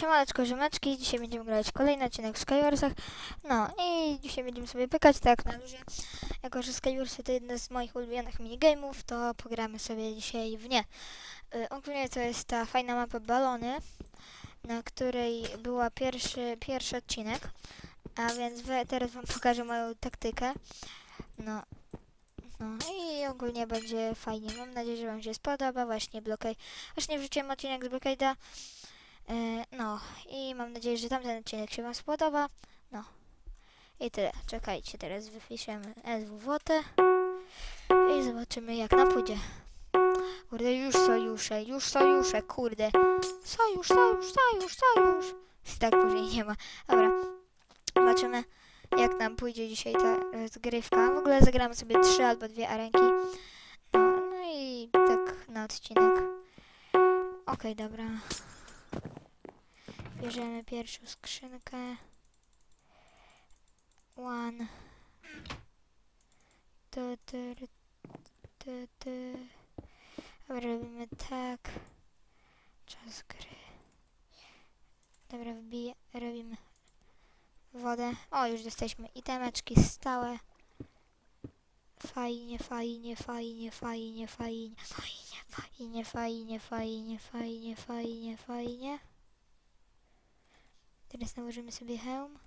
Siemaneczko, ziomeczki, dzisiaj będziemy grać kolejny odcinek w Skywarsach. No i dzisiaj będziemy sobie pykać tak na luzie. Jako, że Skywarsy to jeden z moich ulubionych minigame'ów, to pogramy sobie dzisiaj w nie. Y, ogólnie to jest ta fajna mapa balony, na której była pierwszy, pierwszy odcinek. A więc we, teraz wam pokażę moją taktykę. No. No i ogólnie będzie fajnie. Mam nadzieję, że wam się spodoba. Właśnie Blockade. Właśnie wrzuciłem odcinek z Blockade'a. E, No i mam nadzieję, że tamten odcinek się Wam spodoba. No i tyle. Czekajcie, teraz wypiszemy SWWT i zobaczymy jak nam pójdzie. Kurde, już sojusze, już sojusze, kurde. Sojusz, sojusz, sojusz, sojusz. Tak później nie ma. Dobra, zobaczymy jak nam pójdzie dzisiaj ta rozgrywka. W ogóle zagramy sobie trzy albo dwie arenki. No, no i tak na odcinek. Okej, dobra. Bierzemy pierwszą skrzynkę. One. Tu, ry, tu, tu. Dobra, robimy tak. Czas gry. Dobra, robimy wodę. O, już dostaliśmy itemeczki stałe. Fajnie, fajnie, fajnie, fajnie, fajnie, fajnie, fajnie, fajnie, fajnie, fajnie, fajnie, fajnie. Teraz nałożymy sobie hełm.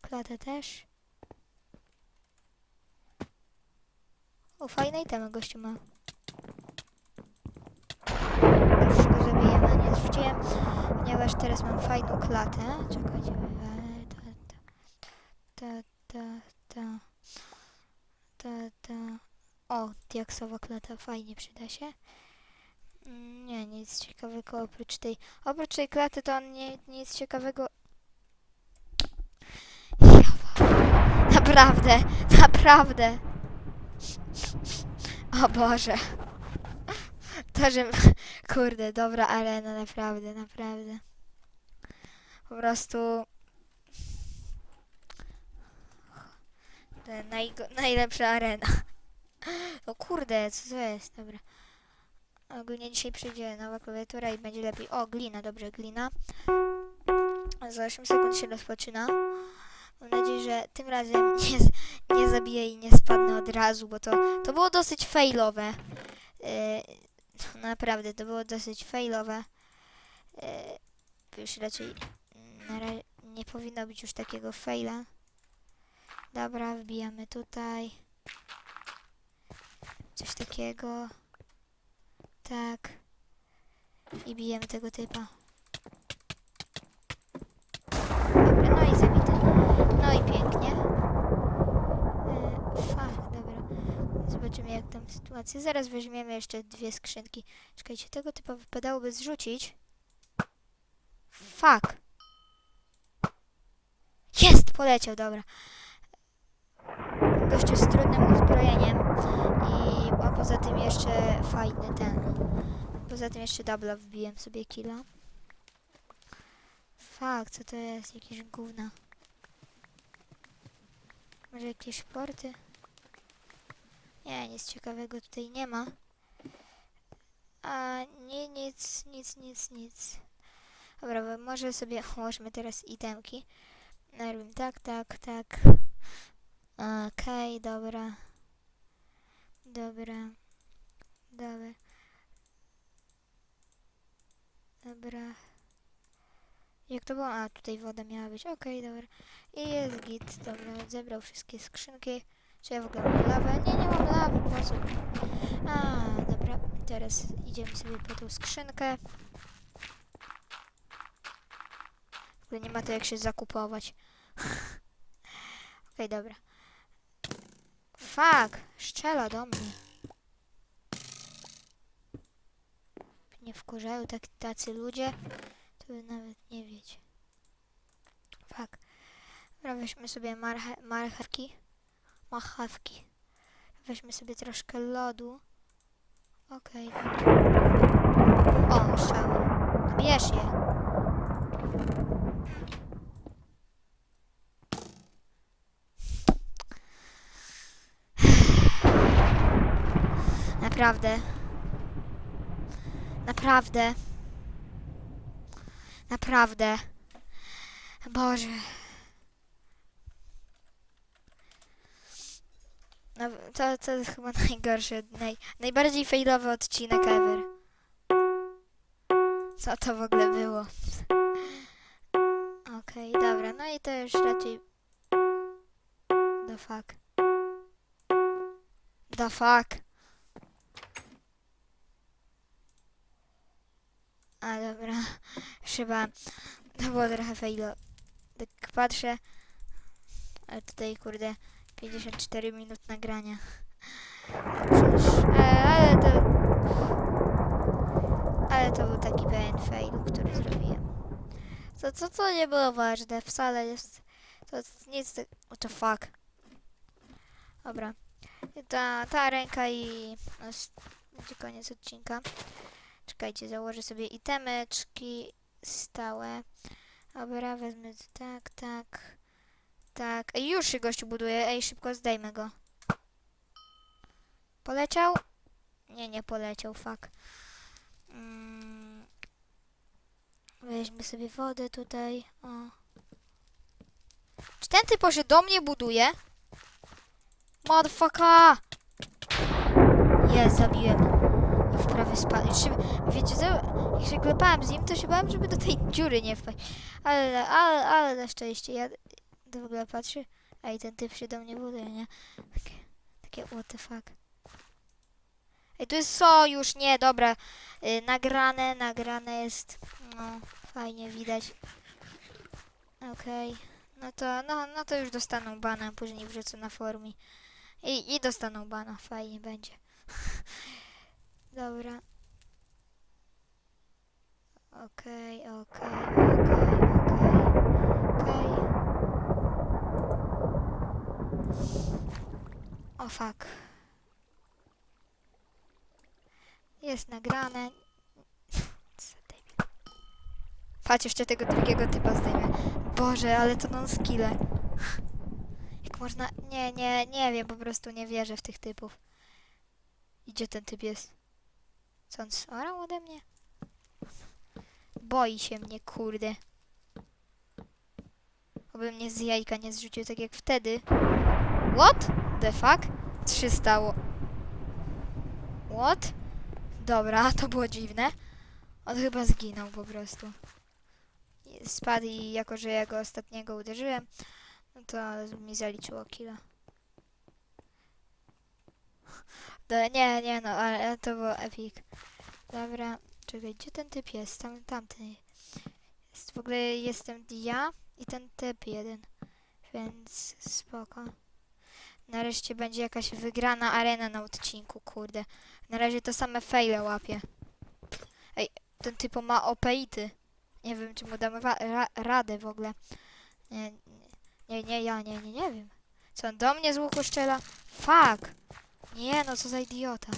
Klatę też. O, fajne itemy gościu ma. Już go zabijemy, nie zrzuciłem, ponieważ teraz mam fajną klatę. Czekajcie, ta, ta, ta, ta, ta, ta. O, diaksowa klata, fajnie przyda się. Nie, nic ciekawego oprócz tej. Oprócz tej klaty to on nie, nic ciekawego. Naprawdę, naprawdę. O Boże. To, że. Kurde, dobra arena, naprawdę, naprawdę. Po prostu. Najlepsza arena. O kurde, co to jest? Dobra. Ogólnie dzisiaj przyjdzie nowa klawiatura i będzie lepiej. O, glina, dobrze, glina. Za 8 sekund się rozpoczyna. Mam nadzieję, że tym razem nie, nie zabiję i nie spadnę od razu, bo to, to było dosyć failowe. Yy, naprawdę, to było dosyć failowe. Yy, już raczej nie powinno być już takiego faila. Dobra, wbijamy tutaj. Coś takiego. Tak. I bijemy tego typa. Dobra, no i zabity. No i pięknie. Yy, fuck, dobra. Zobaczymy jak tam sytuacja. Zaraz weźmiemy jeszcze dwie skrzynki. Czekajcie, tego typa wypadałoby zrzucić. Fuck. Jest! Poleciał, dobra. Gościu z trudnym uzbrojeniem. Poza tym jeszcze fajny ten. Poza tym jeszcze dubla wbiłem sobie killa. Fuck, co to jest? Jakieś gówna. Może jakieś porty? Nie, nic ciekawego tutaj nie ma. A nie, nic, nic, nic, nic. Dobra, może sobie ułożmy teraz itemki. Narwim tak, tak, tak. Okej, dobra. Dobra. Dobra. Dobra. Jak to było? A, tutaj woda miała być. Okej, dobra. I jest git. Dobra, zebrał wszystkie skrzynki. Czy ja w ogóle mam lawę? Nie, nie mam lawy, po co? A, dobra. Teraz idziemy sobie po tą skrzynkę. W ogóle nie ma to jak się zakupować. Okej, dobra. Fuck! Szczela do mnie. Nie wkurzają tak, tacy ludzie, to wy nawet nie wiecie. Fuck. Dobra, weźmy sobie marche, marchewki. Marchewki. Weźmy sobie troszkę lodu. Okej. O, strzały. No bierz je. Naprawdę. Naprawdę. Naprawdę. Boże. No, to, to jest chyba najgorszy, naj, najbardziej failowy odcinek ever. Co to w ogóle było? Okej, dobra, no i to już raczej... The fuck. The fuck. A dobra, chyba to było trochę failo. Tak patrzę, ale tutaj kurde 54 minut nagrania. Przecież, e, ale to... Ale to był taki pewien fail, który zrobiłem. To, to, to nie było ważne, wcale jest... To nic... tak- What the fuck. Dobra. Ta, ta ręka i... No, będzie koniec odcinka. Czekajcie, założę sobie itemeczki stałe. Dobra, wezmę to tak, tak, tak. Ej, już się gościu buduje. Ej, szybko zdejmę go. Poleciał? Nie, nie poleciał, fuck. Mm. Weźmy sobie wodę tutaj. O. Czy ten typ poszedł do mnie buduje? Motherfucker! Jest, zabiłem. Prawie spadł. Wiecie co? Jak się klepałem z nim, to się bałem, żeby do tej dziury nie wpaść. Ale, ale, ale na szczęście ja to w ogóle patrzy. Ej, ten typ się do mnie buduje, nie? Takie, takie what the fuck. Ej, tu jest sojusz, nie, dobra. Y, nagrane, nagrane jest. No, fajnie widać. Okej. No to, no, no to już dostaną bana, później wrzucę na forum i, i, i dostaną bana, fajnie będzie. Dobra. Okej, okej, okej, okej, okej. O fuck. Jest nagrane. Patrz, jeszcze tego drugiego typa zdejmę. Boże, ale to non skille. Jak można... Nie, nie, nie wiem, po prostu nie wierzę w tych typów. Gdzie ten typ jest? Co on orał ode mnie? Boi się mnie, kurde. Oby mnie z jajka nie zrzucił tak jak wtedy. What? The fuck? Się stało? What? Dobra, to było dziwne. On chyba zginął po prostu. Spadł i jako, że ja go ostatniego uderzyłem, no to mi zaliczyło killa. Do, nie, nie no, ale to było epic. Dobra, czekaj, gdzie ten typ jest? Tam, tamty. Jest, w ogóle jestem ja i ten typ jeden. Więc spoko. Nareszcie będzie jakaś wygrana arena na odcinku, kurde. Na razie to same faile łapie. Ej, ten typo ma OPIty. Nie wiem, czy mu damy ra radę w ogóle. Nie, nie, nie, ja nie, nie, nie wiem. Co on do mnie z łuku strzela? Fuck! Nie no, co za idiota.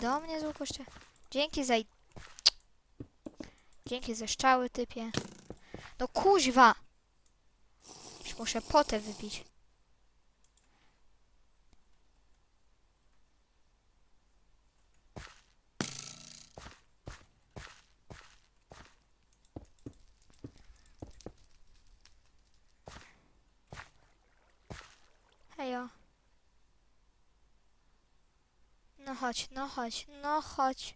Do mnie z łuku strzela. Dzięki za... Dzięki za strzały, typie. No kuźwa! Już muszę potę wypić. Hejo. No chodź, no chodź, no chodź.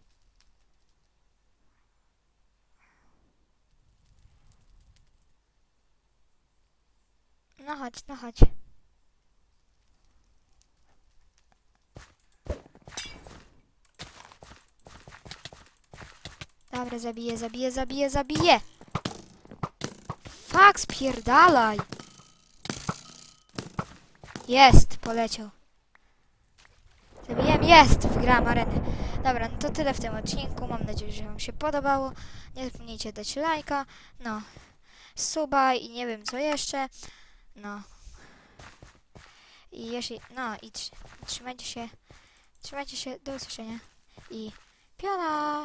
No chodź, no chodź. Dobra, zabiję, zabiję, zabiję, zabiję. Fak, spierdalaj. Jest, poleciał. Jest, wygrałam arenę. Dobra, no to tyle w tym odcinku. Mam nadzieję, że Wam się podobało. Nie zapomnijcie dać lajka, no, suba i nie wiem co jeszcze. No. I jeśli, no i tr- trzymajcie się, trzymajcie się, do usłyszenia i piona!